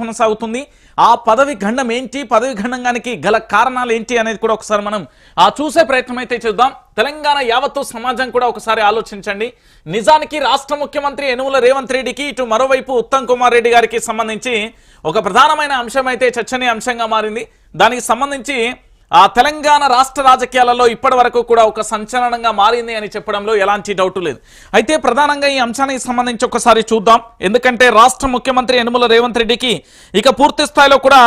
కొనసాగుతుంది. ఆ పదవి ఖండం ఏంటి? పదవి ఖండంగానికి గల కారణాలు ఏంటి అనేది కూడా ఒకసారి మనం ఆ చూసే ప్రయత్నం అయితే చేద్దాం. తెలంగాణ యావత్తు సమాజం కూడా ఒకసారి ఆలోచించండి. నిజానికి రాష్ట్ర ముఖ్యమంత్రి యనుమల రేవంత్ రెడ్డికి ఇటు మరోవైపు ఉత్తమ్ కుమార్ రెడ్డి గారికి సంబంధించి ఒక ప్రధానమైన అంశం అయితే చర్చనీయాంశంగా మారింది. దానికి సంబంధించి ఆ తెలంగాణ రాష్ట్ర రాజకీయాలలో ఇప్పటి వరకు కూడా ఒక సంచలనంగా మారింది అని చెప్పడంలో ఎలాంటి డౌట్ లేదు. అయితే ప్రధానంగా ఈ అంశానికి సంబంధించి ఒకసారి చూద్దాం. ఎందుకంటే రాష్ట్ర ముఖ్యమంత్రి యనుమల రేవంత్ రెడ్డికి ఇక పూర్తి స్థాయిలో కూడా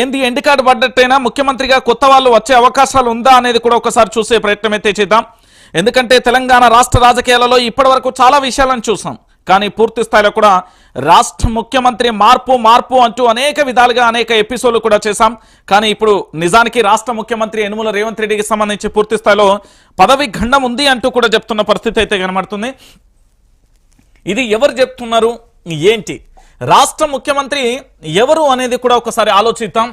ఏంది ఎండ్ కార్డు పడ్డట్టయినా ముఖ్యమంత్రిగా కొత్త వాళ్ళు వచ్చే అవకాశాలు ఉందా అనేది కూడా ఒకసారి చూసే ప్రయత్నం అయితే చేద్దాం. ఎందుకంటే తెలంగాణ రాష్ట్ర రాజకీయాలలో ఇప్పటి వరకు చాలా విషయాలను చూసాం. కానీ పూర్తి స్థాయిలో కూడా రాష్ట్ర ముఖ్యమంత్రి మార్పు మార్పు అంటూ అనేక విధాలుగా అనేక ఎపిసోడ్లు కూడా చేశాం. కానీ ఇప్పుడు నిజానికి రాష్ట్ర ముఖ్యమంత్రి యనుమల రేవంత్ రెడ్డికి సంబంధించి పూర్తి స్థాయిలో పదవి ఖండం ఉంది అంటూ కూడా చెప్తున్న పరిస్థితి అయితే కనబడుతుంది. ఇది ఎవరు చెప్తున్నారు? ఏంటి? రాష్ట్ర ముఖ్యమంత్రి ఎవరు అనేది కూడా ఒకసారి ఆలోచిద్దాం.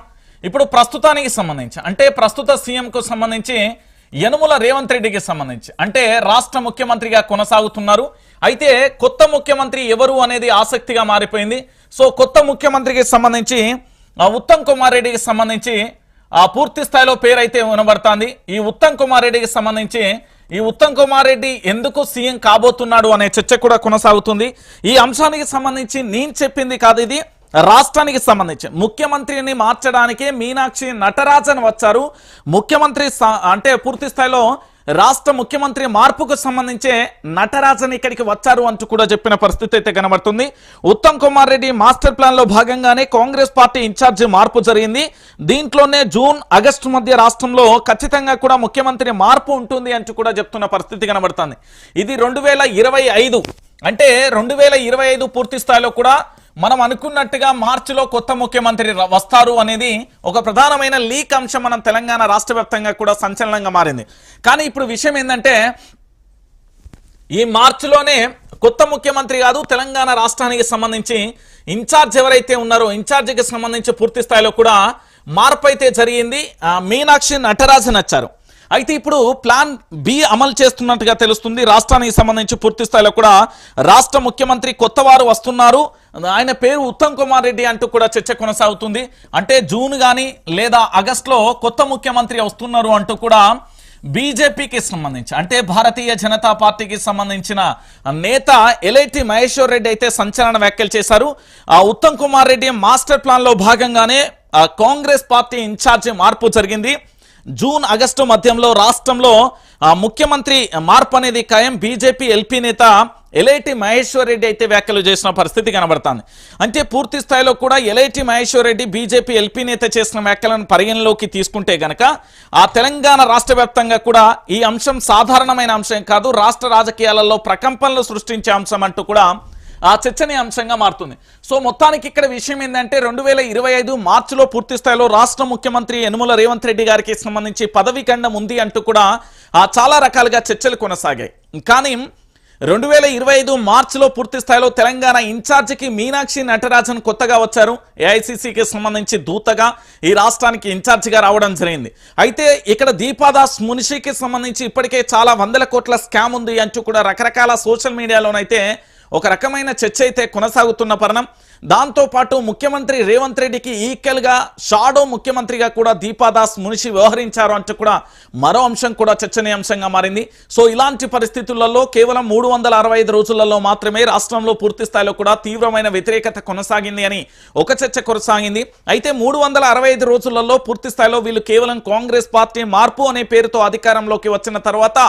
ఇప్పుడు ప్రస్తుతానికి సంబంధించి అంటే ప్రస్తుత సీఎంకు సంబంధించి యనుమల రేవంత్ రెడ్డికి సంబంధించి అంటే రాష్ట్ర ముఖ్యమంత్రిగా కొనసాగుతున్నారు. అయితే కొత్త ముఖ్యమంత్రి ఎవరు అనేది ఆసక్తిగా మారిపోయింది. సో కొత్త ముఖ్యమంత్రికి సంబంధించి ఆ, ఉత్తమ్ కుమార్ రెడ్డికి సంబంధించి ఆ పూర్తి స్థాయిలో పేరైతే వినబడుతుంది. ఈ ఉత్తమ్ కుమార్ రెడ్డికి సంబంధించి ఈ ఉత్తమ్ కుమార్ రెడ్డి ఎందుకు సీఎం కాబోతున్నాడు అనే చర్చ కూడా కొనసాగుతుంది. ఈ అంశానికి సంబంధించి నేను చెప్పింది కాదు ఇది. రాష్ట్రానికి సంబంధించి ముఖ్యమంత్రిని మార్చడానికే మీనాక్షి నటరాజన్ వచ్చారు. ముఖ్యమంత్రి అంటే పూర్తి స్థాయిలో రాష్ట్ర ముఖ్యమంత్రి మార్పుకు సంబంధించే నటరాజన్ ఇక్కడికి వచ్చారు అంటూ కూడా చెప్పిన పరిస్థితి అయితే కనబడుతుంది. ఉత్తమ్ కుమార్ రెడ్డి మాస్టర్ ప్లాన్లో భాగంగానే కాంగ్రెస్ పార్టీ ఇన్ఛార్జి మార్పు జరిగింది. దీంట్లోనే జూన్ ఆగస్టు మధ్య రాష్ట్రంలో ఖచ్చితంగా కూడా ముఖ్యమంత్రి మార్పు ఉంటుంది అంటూ కూడా చెప్తున్న పరిస్థితి కనబడుతుంది. ఇది రెండు వేల ఇరవై ఐదు అంటే రెండు వేల ఇరవై ఐదు పూర్తి స్థాయిలో కూడా మనం అనుకున్నట్టుగా మార్చిలో కొత్త ముఖ్యమంత్రి వస్తారు అనేది ఒక ప్రధానమైన లీక్ అంశం మనం తెలంగాణ రాష్ట్ర కూడా సంచలనంగా మారింది. కానీ ఇప్పుడు విషయం ఏంటంటే ఈ మార్చిలోనే కొత్త ముఖ్యమంత్రి కాదు తెలంగాణ రాష్ట్రానికి సంబంధించి ఇన్ఛార్జ్ ఎవరైతే ఉన్నారో ఇన్ఛార్జికి సంబంధించి పూర్తి స్థాయిలో కూడా మార్పు అయితే జరిగింది. మీనాక్షి నటరాజన్ వచ్చారు. అయితే ఇప్పుడు ప్లాన్ బి అమలు చేస్తున్నట్టుగా తెలుస్తుంది. రాష్ట్రానికి సంబంధించి పూర్తి స్థాయిలో కూడా రాష్ట్ర ముఖ్యమంత్రి కొత్త వారు వస్తున్నారు. ఆయన పేరు ఉత్తమ్ కుమార్ రెడ్డి అంటూ కూడా చర్చ కొనసాగుతుంది. అంటే జూన్ కానీ లేదా ఆగస్టులో కొత్త ముఖ్యమంత్రి వస్తున్నారు అంటూ కూడా బీజేపీకి సంబంధించి అంటే భారతీయ జనతా పార్టీకి సంబంధించిన నేత ఎలైటి మహేశ్వర్ రెడ్డి అయితే సంచలన వ్యాఖ్యలు చేశారు. ఆ ఉత్తమ్ కుమార్ రెడ్డి మాస్టర్ ప్లాన్లో భాగంగానే కాంగ్రెస్ పార్టీ ఇన్ఛార్జి మార్పు జరిగింది. జూన్ ఆగస్టు మధ్యంలో రాష్ట్రంలో ముఖ్యమంత్రి మార్పు అనేది ఖాయం. బీజేపీ ఎల్పీ నేత ఎలైటి మహేశ్వర్ రెడ్డి అయితే వ్యాఖ్యలు చేసిన పరిస్థితి కనబడుతుంది. అంటే పూర్తి స్థాయిలో కూడా ఎలైటి మహేశ్వర్ రెడ్డి బీజేపీ ఎల్పీ నేత చేసిన వ్యాఖ్యలను పరిగణలోకి తీసుకుంటే గనక ఆ తెలంగాణ రాష్ట్ర వ్యాప్తంగా కూడా ఈ అంశం సాధారణమైన అంశం కాదు రాష్ట్ర రాజకీయాలలో ప్రకంపనలు సృష్టించే అంశం అంటూ కూడా ఆ చర్చనీయాంశంగా మారుతుంది. సో మొత్తానికి ఇక్కడ విషయం ఏంటంటే రెండు వేల ఇరవై ఐదు మార్చిలో పూర్తి స్థాయిలో రాష్ట్ర ముఖ్యమంత్రి యనుమల రేవంత్ రెడ్డి గారికి సంబంధించి పదవి ఖండం ఉంది అంటూ కూడా ఆ చాలా రకాలుగా చర్చలు కొనసాగాయి. కానీ రెండు వేల ఇరవై ఐదు మార్చిలో పూర్తి స్థాయిలో తెలంగాణ ఇన్ఛార్జికి మీనాక్షి నటరాజన్ కొత్తగా వచ్చారు. ఏఐసిసికి సంబంధించి దూతగా ఈ రాష్ట్రానికి ఇన్ఛార్జిగా రావడం జరిగింది. అయితే ఇక్కడ దీపాదాస్ మునిషికి సంబంధించి ఇప్పటికే చాలా వందల కోట్ల స్కామ్ ఉంది అంటూ కూడా రకరకాల సోషల్ మీడియాలోనైతే ఒక రకమైన చర్చ అయితే కొనసాగుతున్న పరణం దాంతో పాటు ముఖ్యమంత్రి రేవంత్ రెడ్డికి ఈక్వల్గా షాడో ముఖ్యమంత్రిగా కూడా దీపాదాస్ మునిషి వ్యవహరించారు అంటూ కూడా మరో అంశం కూడా చర్చనీయాంశంగా మారింది. సో ఇలాంటి పరిస్థితులలో కేవలం మూడు వందల అరవై ఐదు రోజులలో మాత్రమే రాష్ట్రంలో పూర్తి స్థాయిలో కూడా తీవ్రమైన వ్యతిరేకత కొనసాగింది అని ఒక చర్చ కొనసాగింది. అయితే మూడు వందల అరవై ఐదు రోజులలో పూర్తి స్థాయిలో వీళ్ళు కేవలం కాంగ్రెస్ పార్టీ మార్పు అనే పేరుతో అధికారంలోకి వచ్చిన తర్వాత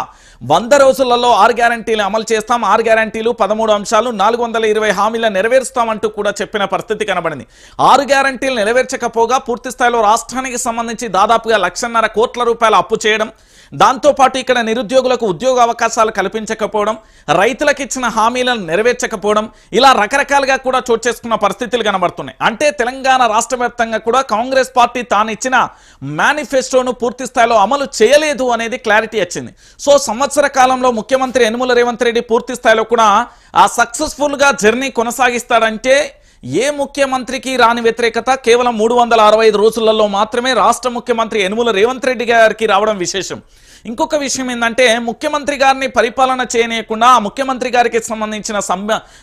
వంద రోజులలో ఆరు గ్యారంటీలు అమలు చేస్తాం. ఆరు గ్యారంటీలు పదమూడు అంశాలు నాలుగు వందల ఇరవై హామీలను నెరవేరుస్తామంటూ కూడా చెప్పిన పరిస్థితి కనబడింది. ఆరు గ్యారంటీలు నెరవేర్చకపోగా పూర్తి స్థాయిలో రాష్ట్రానికి సంబంధించి దాదాపుగా లక్షన్నర కోట్ల రూపాయల అప్పు చేయడం దాంతోపాటు ఇక్కడ నిరుద్యోగులకు ఉద్యోగ అవకాశాలు కల్పించకపోవడం రైతులకు ఇచ్చిన హామీలను నెరవేర్చకపోవడం ఇలా రకరకాలుగా కూడా చోటు చేసుకున్న పరిస్థితులు కనబడుతున్నాయి. అంటే తెలంగాణ రాష్ట్ర వ్యాప్తంగా కూడా కాంగ్రెస్ పార్టీ తాను ఇచ్చిన మేనిఫెస్టోను పూర్తి స్థాయిలో అమలు చేయలేదు అనేది క్లారిటీ వచ్చింది. సో సంవత్సర కాలంలో ముఖ్యమంత్రి యనుమల రేవంత్ రెడ్డి పూర్తి స్థాయిలో కూడా ఆ సక్సెస్ఫుల్గా జర్నీ కొనసాగిస్తాడంటే ఏ ముఖ్యమంత్రికి రాని వ్యతిరేకత కేవలం మూడు వందల అరవై ఐదు రోజులలో మాత్రమే రాష్ట్ర ముఖ్యమంత్రి యనుమల రేవంత్ రెడ్డి గారికి రావడం విశేషం. ఇంకొక విషయం ఏంటంటే ముఖ్యమంత్రి గారిని పరిపాలన చేయనీయకుండా ఆ ముఖ్యమంత్రి గారికి సంబంధించిన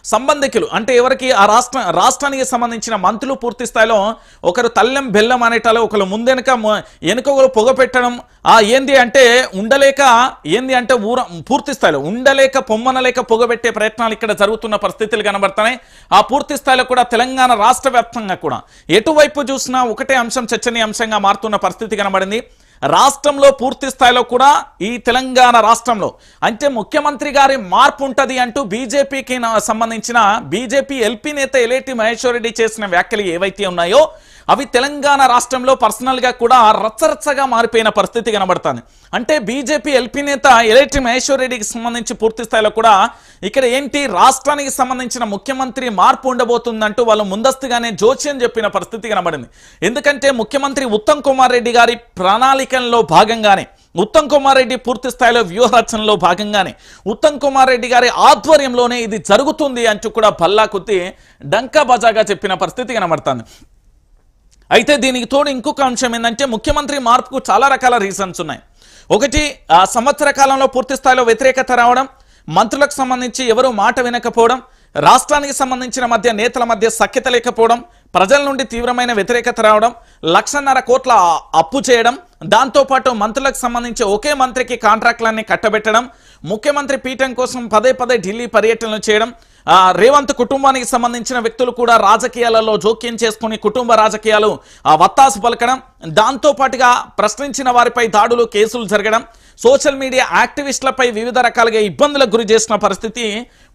సంబంధికులు అంటే ఎవరికి ఆ రాష్ట్ర రాష్ట్రానికి సంబంధించిన మంత్రులు పూర్తి స్థాయిలో ఒకరు తల్లెం బెల్లం అనేటాలో ఒకరు ముందెనక మ- వెనుక ఒకరు పొగ పెట్టడం ఆ ఏంది అంటే ఉండలేక ఏంది అంటే ఊర పూర్తి స్థాయిలో ఉండలేక పొమ్మనలేక పొగబెట్టే ప్రయత్నాలు ఇక్కడ జరుగుతున్న పరిస్థితులు కనబడుతున్నాయి. ఆ పూర్తి స్థాయిలో కూడా తెలంగాణ రాష్ట్ర వ్యాప్తంగా కూడా ఎటువైపు చూసినా ఒకటే అంశం చర్చనీయాంశంగా మారుతున్న పరిస్థితి కనబడింది. రాష్ట్రంలో పూర్తి స్థాయిలో కూడా ఈ తెలంగాణ రాష్ట్రంలో. అంటే ముఖ్యమంత్రి గారి మార్పు ఉంటుంది అంటూ బీజేపీకి సంబంధించిన బీజేపీ ఎల్పీ నేత ఎలేటి మహేశ్వర్ రెడ్డి చేసిన వ్యాఖ్యలు ఏవైతే ఉన్నాయో అవి తెలంగాణ రాష్ట్రంలో పర్సనల్గా కూడా రచ్చరచ్చగా మారిపోయిన పరిస్థితి కనబడుతుంది. అంటే బీజేపీ ఎల్పీ నేత ఎలేటి మహేశ్వర్ రెడ్డికి సంబంధించి పూర్తి స్థాయిలో కూడా ఇక్కడ ఏంటి రాష్ట్రానికి సంబంధించిన ముఖ్యమంత్రి మార్పు ఉండబోతుందంటూ వాళ్ళు ముందస్తుగానే జోస్యం చెప్పిన పరిస్థితి కనబడింది. ఎందుకంటే ముఖ్యమంత్రి ఉత్తమ్ కుమార్ రెడ్డి గారి ప్రణాళికల్లో భాగంగానే ఉత్తమ్ కుమార్ రెడ్డి పూర్తి స్థాయిలో వ్యూహరచనలో భాగంగానే ఉత్తమ్ కుమార్ రెడ్డి గారి ఆధ్వర్యంలోనే ఇది జరుగుతుంది అంటూ కూడా భల్లా కొద్ది డంకా బజాగా చెప్పిన పరిస్థితి కనబడుతుంది. అయితే దీనికి తోడు ఇంకొక అంశం ఏంటంటే ముఖ్యమంత్రి మార్పుకు చాలా రకాల రీజన్స్ ఉన్నాయి. ఒకటి ఆ సంవత్సర కాలంలో పూర్తి స్థాయిలో వ్యతిరేకత రావడం మంత్రులకు సంబంధించి ఎవరు మాట వినకపోవడం రాష్ట్రానికి సంబంధించిన మధ్య నేతల మధ్య సఖ్యత లేకపోవడం ప్రజల నుండి తీవ్రమైన వ్యతిరేకత రావడం లక్షన్నర కోట్ల అప్పు చేయడం దాంతోపాటు మంత్రులకు సంబంధించి ఒకే మంత్రికి కాంట్రాక్టులన్నీ కట్టబెట్టడం ముఖ్యమంత్రి పీఠం కోసం పదే పదే ఢిల్లీ పర్యటనలు చేయడం రేవంత్ కుటుంబానికి సంబంధించిన వ్యక్తులు కూడా రాజకీయాలలో జోక్యం చేసుకుని కుటుంబ రాజకీయాలు ఆ, వత్తాసు పలకడం దాంతో పాటుగా ప్రశ్నించిన వారిపై దాడులు కేసులు జరగడం సోషల్ మీడియా యాక్టివిస్టులపై వివిధ రకాలుగా ఇబ్బందులకు గురి చేసిన పరిస్థితి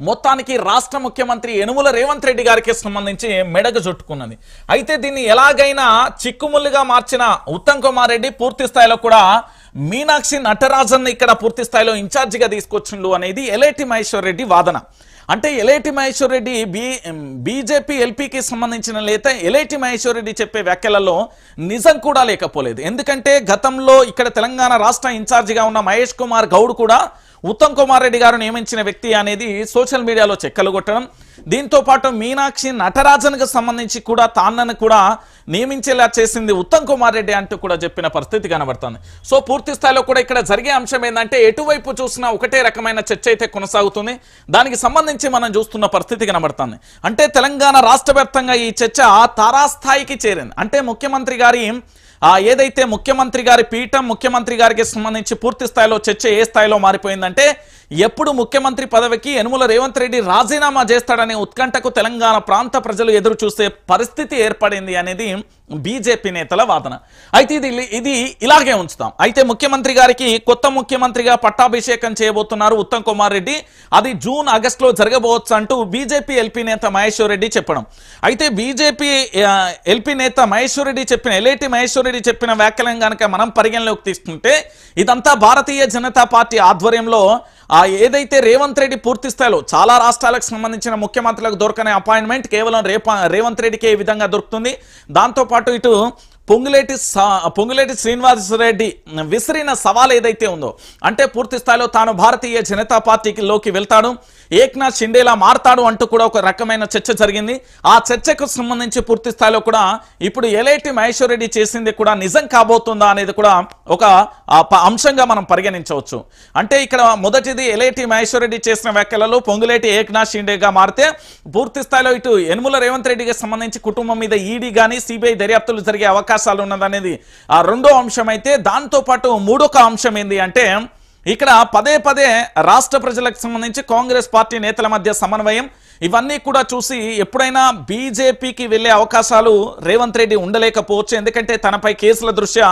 మొత్తానికి రాష్ట్ర ముఖ్యమంత్రి యనుమల రేవంత్ రెడ్డి గారికి సంబంధించి మెడగ చుట్టుకున్నది. అయితే దీన్ని ఎలాగైనా చిక్కుముల్లుగా మార్చిన ఉత్తమ్ కుమార్ రెడ్డి పూర్తి స్థాయిలో కూడా మీనాక్షి నటరాజన్ ఇక్కడ పూర్తి స్థాయిలో ఇన్ఛార్జిగా తీసుకొచ్చిండు అనేది ఎలేటి మహేశ్వర్ రెడ్డి వాదన. అంటే ఎలేటి మహేశ్వర్ రెడ్డి బీ బీజేపీ ఎల్పీకి సంబంధించిన లేత ఎలేటి మహేశ్వర్ రెడ్డి చెప్పే వ్యాఖ్యలలో నిజం కూడా లేకపోలేదు. ఎందుకంటే గతంలో ఇక్కడ తెలంగాణ రాష్ట్ర ఇన్ఛార్జిగా ఉన్న మహేష్ కుమార్ గౌడ్ కూడా ఉత్తమ్ కుమార్ రెడ్డి గారు నియమించిన వ్యక్తి అనేది సోషల్ మీడియాలో చెక్కలు కొట్టడం దీంతో పాటు మీనాక్షి నటరాజన్కు సంబంధించి కూడా తాన్నను కూడా నియమించేలా చేసింది ఉత్తమ్ కుమార్ రెడ్డి అంటూ కూడా చెప్పిన పరిస్థితి కనబడుతుంది. సో పూర్తి స్థాయిలో కూడా ఇక్కడ జరిగే అంశం ఏంటంటే ఎటువైపు చూసినా ఒకటే రకమైన చర్చ అయితే కొనసాగుతుంది. దానికి సంబంధించి మనం చూస్తున్న పరిస్థితి కనబడుతుంది. అంటే తెలంగాణ రాష్ట్ర వ్యాప్తంగా ఈ చర్చ తారాస్థాయికి చేరింది. అంటే ముఖ్యమంత్రి గారి ఏదైతే ముఖ్యమంత్రి గారి పీఠం ముఖ్యమంత్రి గారికి సంబంధించి పూర్తి స్థాయిలో చర్చ ఏ స్థాయిలో మారిపోయిందంటే ఎప్పుడు ముఖ్యమంత్రి పదవికి యనుమల రేవంత్ రెడ్డి రాజీనామా చేస్తాడనే ఉత్కంఠకు తెలంగాణ ప్రాంత ప్రజలు ఎదురు చూసే పరిస్థితి ఏర్పడింది అనేది బీజేపీ నేతల వాదన. అయితే ఇది ఇది ఇలాగే ఉంచుతాం. అయితే ముఖ్యమంత్రి గారికి కొత్త ముఖ్యమంత్రిగా పట్టాభిషేకం చేయబోతున్నారు ఉత్తమ్ కుమార్ రెడ్డి. అది జూన్ ఆగస్టులో జరగబోవచ్చు అంటూ బీజేపీ ఎల్పీ నేత మహేశ్వర్ రెడ్డి చెప్పడం. అయితే బీజేపీ ఎల్పీ నేత మహేశ్వర్ రెడ్డి చెప్పిన ఎల్ఏటి మహేశ్వర్ రెడ్డి చెప్పిన వ్యాఖ్యలను కనుక మనం పరిగణలోకి తీసుకుంటే ఇదంతా భారతీయ జనతా పార్టీ ఆధ్వర్యంలో ఆ ఏదైతే రేవంత్ రెడ్డి పూర్తి స్థాయిలో చాలా రాష్ట్రాలకు సంబంధించిన ముఖ్యమంత్రులకు దొరకని అపాయింట్మెంట్ కేవలం రేప రేవంత్ రెడ్డికే ఈ విధంగా దొరుకుతుంది. దాంతోపాటు ఇటు పొంగులేటి సా- పొంగులేటి శ్రీనివాసరెడ్డి విసిరిన సవాల్ ఏదైతే ఉందో అంటే పూర్తి స్థాయిలో తాను భారతీయ జనతా పార్టీలోకి వెళ్తాడు ఏక్నాథ్ షిండేలా మారతాడు అంటూ కూడా ఒక రకమైన చర్చ జరిగింది. ఆ చర్చకు సంబంధించి పూర్తి స్థాయిలో కూడా ఇప్పుడు ఎలైటి మహేశ్వర్ రెడ్డి చేసింది కూడా నిజం కాబోతుందా అనేది కూడా ఒక ప- అంశంగా మనం పరిగణించవచ్చు. అంటే ఇక్కడ మొదటిది ఎలైటి మహేశ్వర్ రెడ్డి చేసిన వ్యాఖ్యలలో పొంగులేటి ఏక్నాథ్ షిండేగా మారితే పూర్తి స్థాయిలో ఇటు యనుమల రేవంత్ రెడ్డికి సంబంధించి కుటుంబం మీద ఈడీ గానీ సిబిఐ దర్యాప్తులు జరిగే అవకాశం అవకాశాలు ఉన్నదనేది. ఆ రెండో అంశం అయితే దాంతో పాటు మూడొక అంశం ఏంది అంటే ఇక్కడ పదే పదే రాష్ట్ర ప్రజలకు సంబంధించి కాంగ్రెస్ పార్టీ నేతల మధ్య సమన్వయం ఇవన్నీ కూడా చూసి ఎప్పుడైనా బీజేపీకి వెళ్ళే అవకాశాలు రేవంత్ రెడ్డి ఉండలేకపోవచ్చు. ఎందుకంటే తనపై కేసుల దృష్ట్యా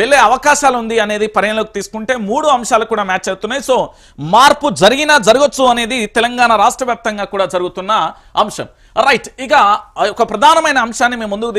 వెళ్ళే అవకాశాలు ఉంది అనేది పరిగణలోకి తీసుకుంటే మూడు అంశాలు కూడా మ్యాచ్ అవుతున్నాయి. సో మార్పు జరిగినా జరగచ్చు అనేది తెలంగాణ రాష్ట్ర వ్యాప్తంగా కూడా జరుగుతున్న అంశం. రైట్ ఇక ఒక ప్రధానమైన అంశాన్ని మేము ముందుకు